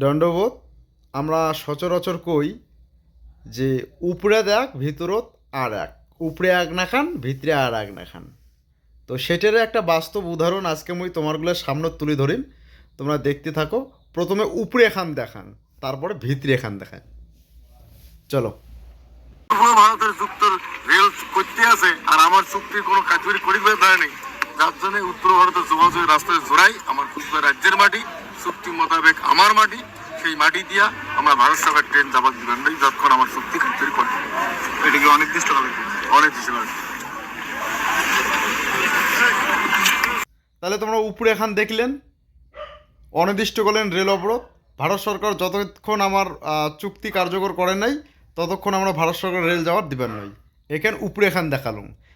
দণ্ডবোধ, আমরা সচরাচর কই যে উপরে দেখ, ভিতরত আর এক। উপরে এক না খান, ভিতরে আর এক না খান। তো সেটার একটা বাস্তব উদাহরণ আজকে মুই তোমারগুলো সামনে তুলে ধরিম। তোমরা দেখতে থাকো। প্রথমে উপরে খান দেখান, তারপরে ভিতরে খান দেখান। চলো। ভারতের রেল করতে আছে, আর আমার চুক্তির কোনো কাজুরি করিবে যার জন্য উত্তর ভারতের যোগাযোগের রাস্তায় জোড়াই আমার কুচবিহার রাজ্যের মাটি চুক্তি মোতাবেক আমার মাটি সেই মাটি দিয়া আমরা ভারত সরকার ট্রেন যাবার দিবেন নেই যতক্ষণ আমার চুক্তি কাজুরি করে এটা কি অনির্দিষ্ট কালে? অনির্দিষ্ট কালে। তাহলে তোমরা উপরে খান দেখলেন অনির্দিষ্টকালীন রেল অবরোধ। ভারত সরকার যতক্ষণ আমার আহ, চুক্তি কার্যকর করে নাই ততক্ষণ আমরা ভারত সরকার রেল যাওয়ার দিবেন নাই। এখানে উপরে খান দেখালুম।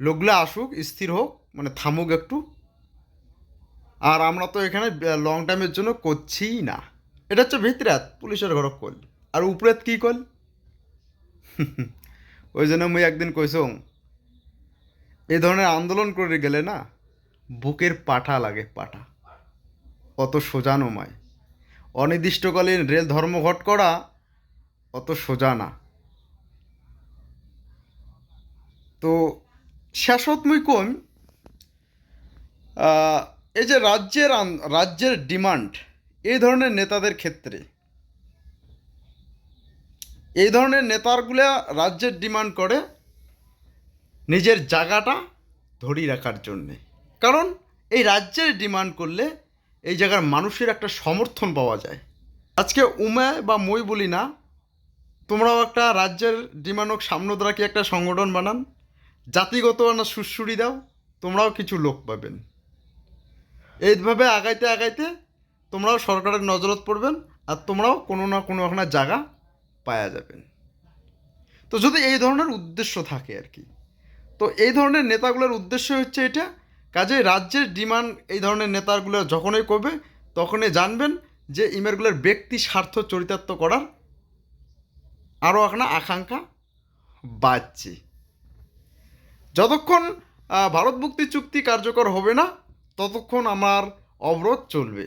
লোকগুলো আসুক, স্থির হোক মানে থামুক একটু। আর আমরা তো এখানে লং টাইমের জন্য করছি না। এটা হচ্ছে ভিতরাত পুলিশের ঘর কল। আর উপরেত কি কল? ওই জন্য মুই একদিন কইসং এই ধরনের আন্দোলন করে গেলে না, বুকের পাঠা লাগে পাঠা। অত সোজা নমায় অনির্দিষ্টকালীন রেল ধর্মঘট করা অত সোজা না। তো শেষত মুই আহ, এই যে রাজ্যের রাজ্যের ডিমান্ড এই ধরনের নেতাদের ক্ষেত্রে এই ধরনের নেতারগুলা রাজ্যের ডিমান্ড করে নিজের জায়গাটা ধরিয়ে রাখার জন্যে। কারণ এই রাজ্যের ডিমান্ড করলে এই জায়গার মানুষের একটা সমর্থন পাওয়া যায়। আজকে উমায় বা মই বলি না তোমরাও একটা রাজ্যের ডিমান্ডক সামনে রাখি একটা সংগঠন বানান। জাতিগত না সুশ্রুড়ি দাও, তোমরাও কিছু লোক পাবেন। এইভাবে আগাইতে আগাইতে তোমরাও সরকারের নজরত পড়বেন আর তোমরাও কোনো না কোনো একটা জায়গা পাওয়া যাবেন। তো যদি এই ধরনের উদ্দেশ্য থাকে আর কি, তো এই ধরনের নেতাগুলোর উদ্দেশ্য হচ্ছে এটা কাজে রাজ্যের ডিমান্ড এই ধরনের নেতাগুলো যখনই করবে তখনই জানবেন যে ইমেলগুলোর ব্যক্তি স্বার্থ চরিতার্থ করার আরও একটা আকাঙ্ক্ষা বাড়ছে। যতক্ষণ ভারত মুক্তি চুক্তি কার্যকর হবে না, ততক্ষণ আমার অবরোধ চলবে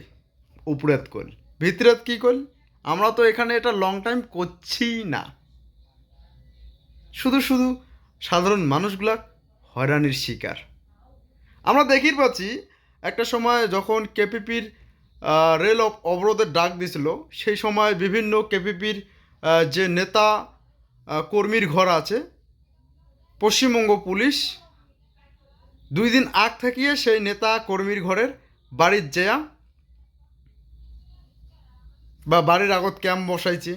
উপরেত কল। ভিতরেত কী কল? আমরা তো এখানে এটা লং টাইম করছি না। শুধু শুধু সাধারণ মানুষগুলা হয়রানির শিকার। আমরা দেখির পাচ্ছি, একটা সময় যখন কেপিপির রেল অব- অবরোধের ডাক দিছিল, সেই সময় বিভিন্ন কেপিপির যে নেতা কর্মীর ঘর আছে পশ্চিমবঙ্গ পুলিশ দুই দিন আগ থাকিয়ে সেই নেতা কর্মীর ঘরের বাড়ির যেয়া বা বাড়ির আগত ক্যাম্প বসাইছে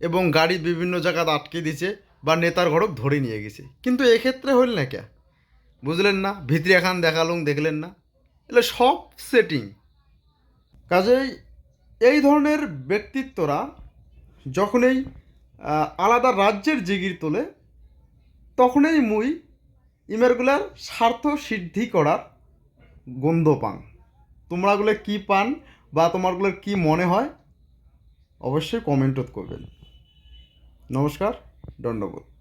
এবং গাড়ি বিভিন্ন জায়গায় আটকে দিছে বা নেতার ঘরক ধরে নিয়ে গেছে। কিন্তু এক্ষেত্রে হইল না কে বুঝলেন না? ভিতরে খান দেখালুম, দেখলেন না? এগুলো সব সেটিং কাজেই এই ধরনের ব্যক্তিত্বরা যখনই আলাদা রাজ্যের জিগির তোলে তখনই মুই ইমেরগুলার স্বার্থ সিদ্ধি করার গন্ধ পান তোমরাগুলো কি পান বা তোমারগুলোর কি মনে হয়, অবশ্যই কমেন্টত করবেন নমস্কার, দণ্ডবোধ।